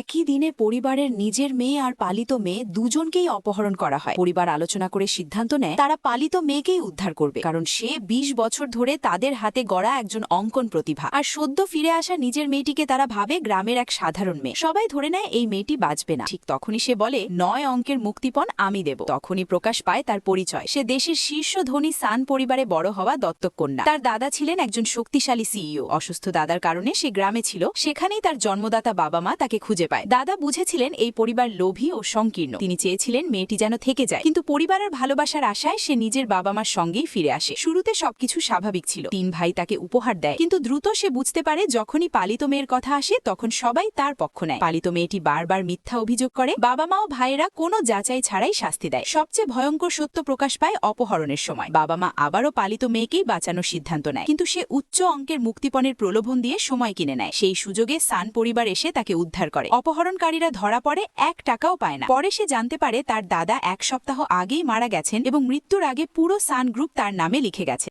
একই দিনে পরিবারের নিজের মেয়ে আর পালিত মেয়ে দুজনকেই অপহরণ করা হয়। পরিবার আলোচনা করে সিদ্ধান্ত নেয়, তারা পালিত মেয়েকেই উদ্ধার করবে। কারণ সে ২০ বছর ধরে তাদের হাতে গড়া একজন অঙ্কন প্রতিভা। আর সদ্য ফিরে আসা নিজের মেয়েটিকে তারা ভাবে গ্রামের এক সাধারণ মেয়ে। সবাই ধরে নেয়, এই মেয়েটি বাঁচবে না। ঠিক তখনই সে বলে, নয় অঙ্কের মুক্তিপণ আমি দেব। তখনই প্রকাশ পায় তার পরিচয়। সে দেশের শীর্ষ ধনী সান পরিবারে বড় হওয়া দত্তক কন্যা তার দাদা ছিলেন একজন শক্তিশালী সিইও। অসুস্থ দাদার কারণে সে গ্রামে ছিল। সেখানেই তার জন্মদাতা বাবা মা তাকে খুঁজে পায়। দাদা বুঝেছিলেন এই পরিবার লোভী ও সংকীর্ণ। তিনি চেয়েছিলেন মেয়েটি যেন থেকে যায়। কিন্তু পরিবারের ভালোবাসার আশায় সে নিজের বাবা মার সঙ্গেই ফিরে আসে। শুরুতে সবকিছু স্বাভাবিক ছিল। তিন ভাই তাকে উপহার দেয়। কিন্তু দ্রুত সে বুঝতে পারে, যখনই পালিত মেয়ের কথা আসে, তখন সবাই তার পক্ষ নেয়। পালিত মেয়েটি বারবার মিথ্যা অভিযোগ করে। বাবা মা ও ভাইয়েরা কোনো যাচাই ছাড়াই শাস্তি দেয়। সবচেয়ে ভয়ঙ্কর সত্য প্রকাশ পায় অপহরণের সময়। বাবা মা আবারও পালিত মেয়েকেই বাঁচানোর সিদ্ধান্ত নেয়। কিন্তু সে উচ্চ অঙ্কের মুক্তিপণের প্রলোভন দিয়ে সময় কিনে নেয়। সেই সুযোগে সান পরিবার এসে তাকে উদ্ধার করে। অপহরণকারীরা ধরা পড়ে, এক টাকাও পায় না। পরে সে জানতে পারে তার দাদা এক সপ্তাহ আগেই মারা গেছেন এবং মৃত্যুর আগে পুরো সান গ্রুপ তার নামে লিখে গেছে।